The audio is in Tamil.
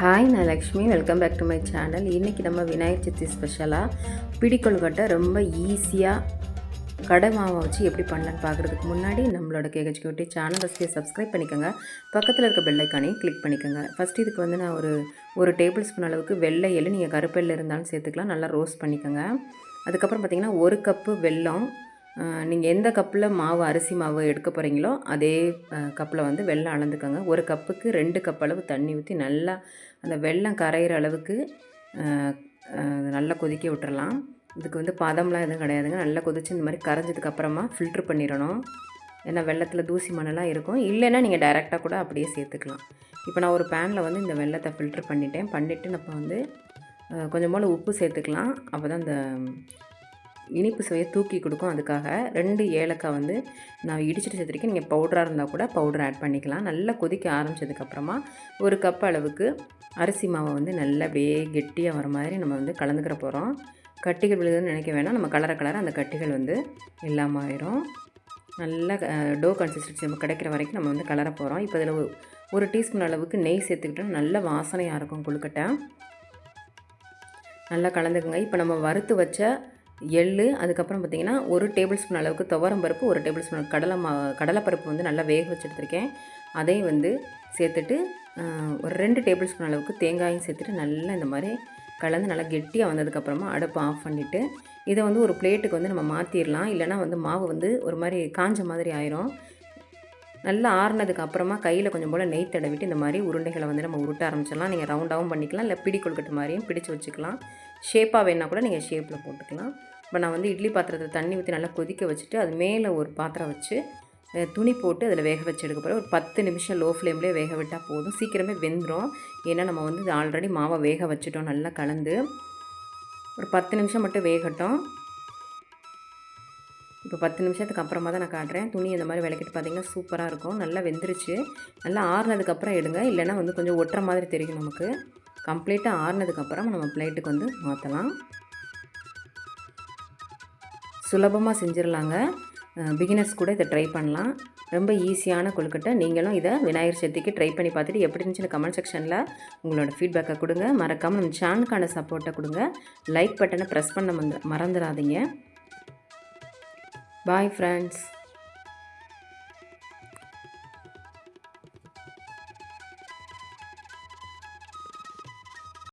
ஹாய் நான் Lakshmi. Welcome back to my channel இன்றைக்கி நம்ம விநாயகர் சதுர்த்தி ஸ்பெஷலாக பிடிக்கொழுக்கட்டை ரொம்ப ஈஸியாக கடை மாவை வச்சு எப்படி பண்ணலான்னு பார்க்குறதுக்கு முன்னாடி நம்மளோட கேஹெச்கியூட்டி சேனல் ஃபஸ்ட்டு சப்ஸ்கிரைப் பண்ணிக்கோங்க. பக்கத்தில் இருக்க பெல்லைக்கானையும் கிளிக் பண்ணிக்கோங்க. ஃபஸ்ட் இதுக்கு வந்து நான் ஒரு ஒரு டேபிள் ஸ்பூன் அளவுக்கு வெள்ளை எள்ளு நீங்கள் கருப்பெல்லு இருந்தாலும் சேர்த்துக்கலாம். நல்லா ரோஸ்ட் பண்ணிக்கோங்க. அதுக்கப்புறம் பார்த்திங்கன்னா ஒரு கப்பு வெல்லம் நீங்கள் எந்த கப்பில் மாவு அரிசி மாவு எடுக்க போகிறீங்களோ அதே கப்பில் வந்து வெள்ளம் அளந்துக்கோங்க. ஒரு கப்புக்கு ரெண்டு கப் அளவு தண்ணி ஊற்றி நல்லா அந்த வெல்லம் கரையிற அளவுக்கு நல்லா கொதிக்க விட்டுறலாம். இதுக்கு வந்து பதம்லாம் எதுவும் கிடையாதுங்க. நல்லா கொதிச்சு இந்த மாதிரி கரைஞ்சதுக்கு அப்புறமா ஃபில்ட்ரு பண்ணிடணும். ஏன்னா வெள்ளத்தில் தூசி மண்ணெல்லாம் இருக்கும். இல்லைன்னா நீங்கள் டைரெக்டாக கூட அப்படியே சேர்த்துக்கலாம். இப்போ நான் ஒரு பேனில் வந்து இந்த வெள்ளத்தை ஃபில்ட்ரு பண்ணிட்டேன். பண்ணிவிட்டு நம்ம வந்து அஹ், கொஞ்சம் போல் உப்பு சேர்த்துக்கலாம். அப்போ தான் இந்த இனிப்பு சுவையை தூக்கி கொடுக்கும். அதுக்காக ரெண்டு ஏலக்காய் வந்து நான் இடிச்சிட்டு சேர்த்துருக்கேன் நீங்கள் பவுடராக இருந்தால் கூட பவுடர் ஆட் பண்ணிக்கலாம். நல்லா கொதிக்க ஆரம்பிச்சதுக்கப்புறமா ஒரு கப் அளவுக்கு அரிசி மாவை வந்து நல்லா அப்படியே கெட்டியாக வர மாதிரி நம்ம வந்து கலந்துக்கிற போகிறோம் கட்டிகள் விழுதுன்னு நினைக்க வேணாம். நம்ம கலர கலராக அந்த கட்டிகள் வந்து இல்லாமல் ஆயிரும். நல்லா டோ கன்சிஸ்டன்சி நம்ம கிடைக்கிற வரைக்கும் நம்ம வந்து கலர போகிறோம் இப்போ இதில் ஒரு டீஸ்பூன் அளவுக்கு நெய் சேர்த்துக்கிட்டோம் நல்ல வாசனையாக இருக்கும் கொழுக்கட்டை. நல்லா கலந்துக்குங்க. இப்போ நம்ம வறுத்து வச்ச எள்ளு அதுக்கப்புறம் பார்த்திங்கன்னா ஒரு டேபிள் ஸ்பூன் அளவுக்கு துவரம் பருப்பு ஒரு டேபிள் ஸ்பூன் கடலை மா கடலைப்பருப்பு வந்து நல்லா வேக வச்சு எடுத்திருக்கேன். அதையும் வந்து சேர்த்துட்டு ஒரு ரெண்டு டேபிள் ஸ்பூன் அளவுக்கு தேங்காயும் சேர்த்துட்டு நல்லா இந்த மாதிரி கலந்து நல்லா கெட்டியாக வந்ததுக்கப்புறமா அடுப்பு ஆஃப் பண்ணிவிட்டு இதை வந்து ஒரு பிளேட்டுக்கு வந்து நம்ம மாற்றிடலாம் இல்லைனா வந்து மாவு வந்து ஒரு மாதிரி காஞ்ச மாதிரி ஆயிரும். நல்லா ஆறுனதுக்கு அப்புறமா கையில் கொஞ்சம் போல் நெய் தடவிட்டு இந்த மாதிரி உருண்டைகளை வந்து நம்ம உருட்ட ஆரம்பிச்சிடலாம். நீங்கள் ரவுண்டாகவும் பண்ணிக்கலாம். இல்லை பிடி கொழுக்கட்டு மாதிரியும் பிடிச்சு வச்சுக்கலாம். ஷேப்பாக வேணால் கூட நீங்கள் ஷேப்பில் போட்டுக்கலாம். இப்போ நான் வந்து இட்லி பாத்திரத்தில் தண்ணி ஊற்றி நல்லா கொதிக்க வச்சுட்டு அது மேலே ஒரு பாத்திரம் வச்சு துணி போட்டு அதில் வேக வச்சு எடுக்க போகிறேன் ஒரு பத்து நிமிஷம் லோ ஃப்ளேம்லேயே வேக விட்டால் போதும். சீக்கிரமே வெந்துடும் ஏன்னா நம்ம வந்து ஆல்ரெடி மாவை வேக வச்சுட்டோம். நல்லா கலந்து ஒரு பத்து நிமிஷம் மட்டும் வேகட்டும். இப்போ பத்து நிமிஷத்துக்கு அப்புறமா தான் நான் காட்டுறேன். துணி இந்த மாதிரி விளக்கிட்டு பார்த்தீங்கன்னா சூப்பராக இருக்கும். நல்லா வெந்துருச்சு. நல்லா ஆறுனதுக்கப்புறம் எடுங்க. இல்லைன்னா வந்து கொஞ்சம் ஒட்டுற மாதிரி தெரியும் நமக்கு. கம்ப்ளீட்டாக ஆறுனதுக்கப்புறம் நம்ம பிளேட்டுக்கு வந்து மாற்றலாம் சுலபமாக செஞ்சிடலாங்க பிகினர்ஸ் கூட இதை ட்ரை பண்ணலாம். ரொம்ப ஈஸியான கொழுக்கட்டை நீங்களும் இதை விநாயகர் சதுர்த்திக்கு ட்ரை பண்ணி பார்த்துட்டு எப்படி இருந்துச்சுன்னு கமெண்ட் செக்ஷனில் உங்களோட ஃபீட்பேக்கை கொடுங்க. மறக்காமல் நம்ம சேனலுக்கான சப்போர்ட்டை கொடுங்க. லைக் பட்டனை ப்ரெஸ் பண்ண மறந்துடாதீங்க பாய் ஃப்ரெண்ட்ஸ்